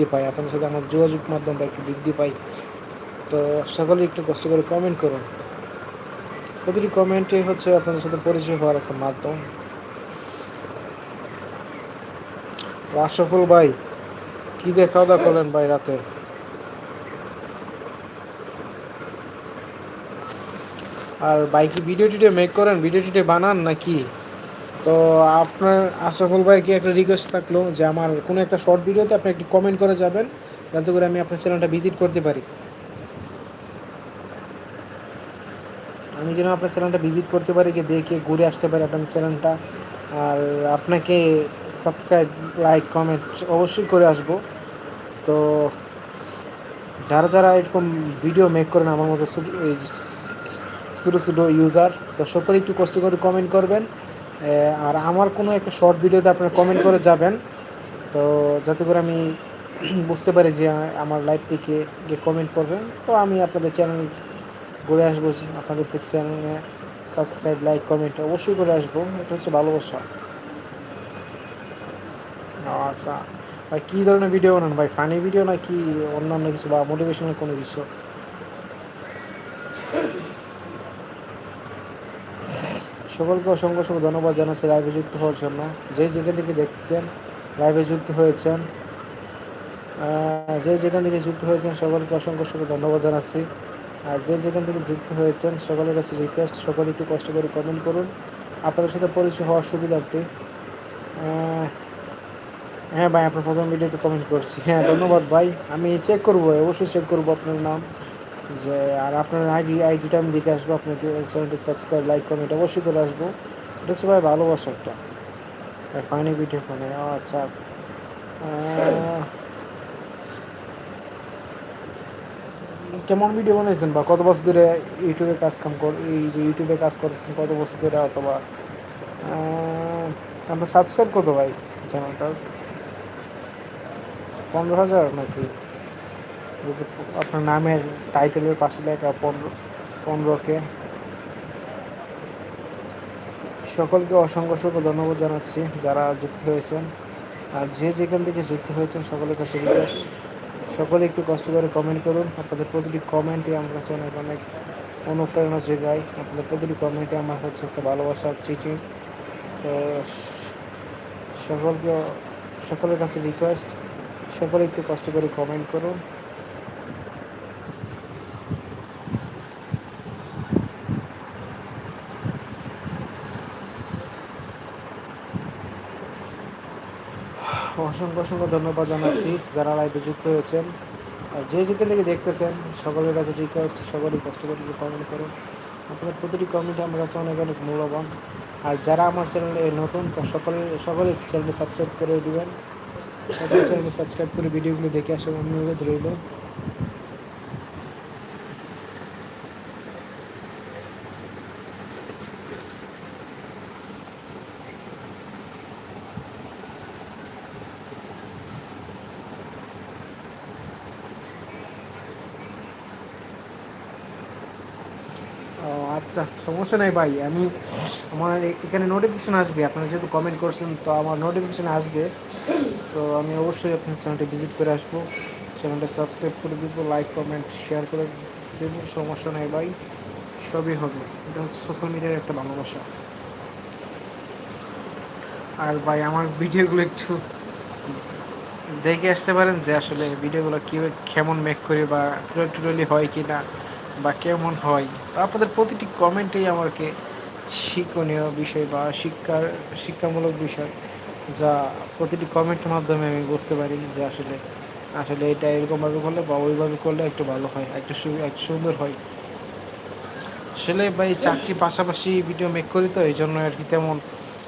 বৃদ্ধি পায়। আপনাদের সাথে আমার যোগাযোগ মাধ্যমটা একটু বৃদ্ধি পায়। তো সকলে একটু কষ্ট করে কমেন্ট করুন। প্রতিটি কমেন্টে হচ্ছে আপনাদের সাথে পরিচয় হওয়ার একটা মাধ্যম। আশরাফুল ভাই, কি দিয়ে খাওয়া দাওয়া করলেন ভাই রাতে? আর ভাই কি ভিডিও টিডিও মেক করেন? ভিডিও টিডিও বানান নাকি? তো আপনার আশরাফুল ভাইকে একটা রিকোয়েস্ট থাকল যে আমার কোনো একটা শর্ট ভিডিওতে আপনি একটি কমেন্ট করে যাবেন, যাতে করে আমি আপনার চ্যানেলটা ভিজিট করতে পারি? আমি যেন আপনার চ্যানেলটা ভিজিট করতে পারি, গিয়ে দেখে ঘুরে আসতে পারি আপনার চ্যানেলটা আর আপনাকে সাবস্ক্রাইব লাইক কমেন্ট অবশ্যই করে আসব। তো যারা যারা এরকম ভিডিও মেক করেন আমার মতো ছোটো ছোটো ইউজার তো সকলে একটু কষ্ট করে কমেন্ট করবেন। আর আমার কোনো একটা শর্ট ভিডিওতে আপনারা কমেন্ট করে যাবেন। তো যাতে করে আমি বুঝতে পারি যে আমার লাইভ থেকে গিয়ে কমেন্ট করবেন তো আমি আপনাদের চ্যানেল ঘুরে আসব আপনাদেরকে চ্যানেলে সাবস্ক্রাইব লাইক কমেন্ট অবশ্যই করে আসব। এটা হচ্ছে ভালোবাসা। আচ্ছা। ভাই, কী ধরনের ভিডিও বানান? ভাই ফানি ভিডিও নাকি অন্যান্য কিছু বা মোটিভেশনাল কোনো কিছু? সকলকে অসংখ্য অসংখ্য ধন্যবাদ জানাচ্ছি লাইভে যুক্ত হওয়ার জন্য। যে যেখান থেকে দেখছেন লাইভে যুক্ত হয়েছেন যে যেখান থেকে যুক্ত হয়েছেন, সকলকে অসংখ্য অসংখ্য ধন্যবাদ জানাচ্ছি। আর যে যেখান থেকে যুক্ত হয়েছেন, সকলের কাছে রিকোয়েস্ট সকলে একটু কষ্ট করে কমেন্ট করুন। আপনাদের সাথে পরিচয় হওয়ার সুবিধার্থে হ্যাঁ ভাই, আপনার প্রথম ভিডিওতে কমেন্ট করছি। হ্যাঁ ধন্যবাদ ভাই। আমি চেক করব, অবশ্যই চেক করব আপনার নাম। যে, আর আপনার আইডি আইডিটা আমি দেখে আসব, আপনাকে চ্যানেলটি সাবস্ক্রাইব লাইক কমেন্ট অবশ্যই করে আসব। এটা হচ্ছে ভাই ভালোবাসা একটা। ফানি ভিডিও ফোনে আচ্ছা। কেমন ভিডিও বানাইছেন বা কত বছর ধরে ইউটিউবে কাজ কাম কর, এই যে ইউটিউবে কাজ করতেছেন কত বছর ধরে অথবা আপনার সাবস্ক্রাইব কত ভাই চ্যানেলটার পনেরো হাজার নাকি? যদি আপনার নামের টাইটেলের পাশে লেখা পনেরো, পনেরোকে। সকলকে অসংখ্য অসংখ্য ধন্যবাদ জানাচ্ছি যারা যুক্ত হয়েছেন। আর যে যেখান থেকে যুক্ত হয়েছেন, সকলের কাছে রিকোয়েস্ট সকলে একটু কষ্ট করে কমেন্ট করুন। আপনাদের প্রতিটি কমেন্টে আমার কাছে অনেক অনেক অনুপ্রেরণা যোগায়। আপনাদের প্রতিটি কমেন্টে আমার কাছে একটা ভালোবাসার চিঠি। তো সকলকে, সকলের কাছে রিকোয়েস্ট সকলে একটু কষ্ট করে কমেন্ট করুন। অসংখ্য অসংখ্য ধন্যবাদ জানাচ্ছি যারা লাইভে যুক্ত হয়েছেন। আর যে যেখান থেকে দেখতেছেন, সকলের কাছে রিকোয়েস্ট সকলেই কষ্ট করে কমেন্ট করুন। আপনার প্রতিটি কমেন্ট আমার কাছে অনেক অনেক মূল্যবান। আর যারা আমার চ্যানেলে নতুন, তো সকলে সকলে চ্যানেলটি সাবস্ক্রাইব করে দেবেন। সকলে চ্যানেলটি সাবস্ক্রাইব করে ভিডিওগুলো দেখে আসার অনুরোধ রইল। ও আচ্ছা সমস্যা নেই ভাই। আমি আমার এখানে নোটিফিকেশন আসবে, আপনারা যেহেতু কমেন্ট করছেন, তো আমার নোটিফিকেশান আসবে। তো আমি অবশ্যই আপনার চ্যানেলটি ভিজিট করে আসব। চ্যানেলটা সাবস্ক্রাইব করে দিব লাইক কমেন্ট শেয়ার করে দেবো, সমস্যা নেই ভাই। সবই হবে। এটা হচ্ছে সোশ্যাল মিডিয়ার একটা ভালোবাসা আর ভাই, আমার ভিডিওগুলো একটু দেখে আসতে পারেন যে আসলে ভিডিওগুলো কীভাবে কেমন মেক করি বা টোটালি হয় কি না বা কেমন হয় আপনাদের প্রতিটি কমেন্টেই আমাকে শিক্ষণীয় বিষয় বা শিক্ষার, শিক্ষামূলক বিষয় যা প্রতিটি কমেন্টের মাধ্যমে আমি বুঝতে পারি যে আসলে আসলে এটা এরকমভাবে করলে বা ওইভাবে করলে একটু ভালো হয়, একটু একটু সুন্দর হয়। আসলে ভাই চাকরি পাশাপাশি ভিডিও মেক করি তো, এই জন্য আর কি তেমন,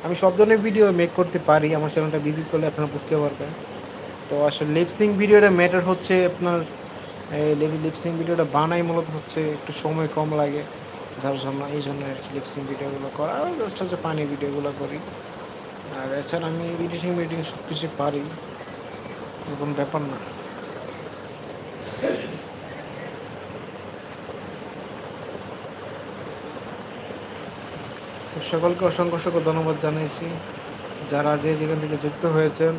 আমি সব ধরনের ভিডিও মেক করতে পারি, আমার চ্যানেলটা ভিজিট করলে আপনারা বুঝতে পারবেন। তো আসলে লিপসিং ভিডিওটা ম্যাটার হচ্ছে আপনার লিপসিং ভিডিওটা বানাই মূলত হচ্ছে একটু সময় কম লাগে, যার জন্য এই জন্য আর কি লিপসিং ভিডিওগুলো করা। জাস্ট হচ্ছে পানি ভিডিওগুলো করি। আর এছাড়া আমি এডিটিং মিডিং সব কিছু পারি, এরকম ব্যাপার না। তো সকলকে অসংখ্য অসংখ্য ধন্যবাদ জানাইছি। যারা যে যেখান থেকে যুক্ত হয়েছেন